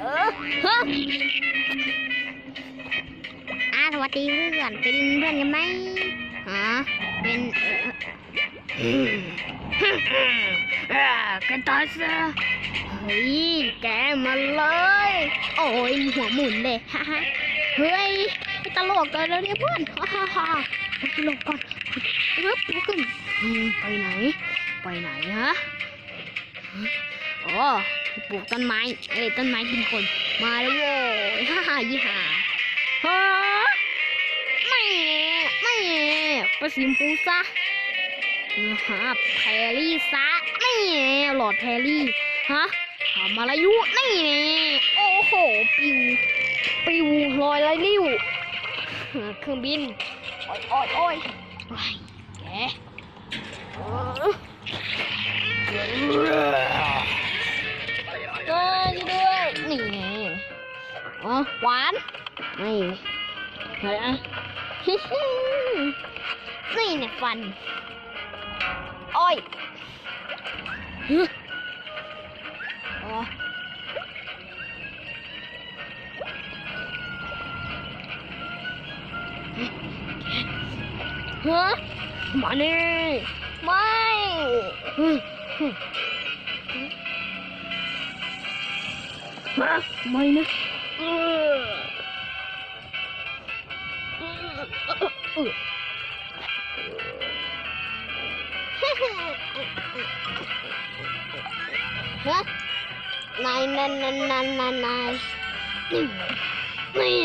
เฮ้ยอ่าสวัสดีเพื่อนเป็นเพื่อนกันไหมฮะเป็นเออเออเออแกตายซะเฮ้ยแกมาเลย โอ้ยหัวหมุนเลยฮ่าฮ่าเฮ้ยไม่ตลกกันแล้วเนี่ยเพื่อนฮ่าฮ่าฮ่าไปหลบก่อนปึ๊บลุกขึ้นไปไหน ไปไหนฮะอ๋อ ปลูกต้นไม้เอ้ยต้นไม้กินคน มาแล้วโว้ยฮ่าฮ่ายี่ห่าฮะไม่ไม่ไปสีมพูซะฮะแพรรี่ซะไม่หลอดแพรรี่ฮะทำอะไรอยู่นี่โอ้โหปิวปิวลอยไรลิ้วเครื่องบิน โอ้ยโอ้ยโอ้ยโอ้ยแก อ๋อหวานนี่อะไรอะฮิฮินี่เนี่ยฟัน โอ้ยฮึอ๋อฮะมานี่ไม่ฮึฮึฮะไม่นะ ฮะนายนายนายนายนายนายนี่นี่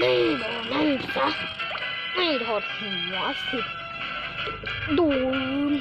นี่โดนนั่นซะไม่ถอดหัวสิดูม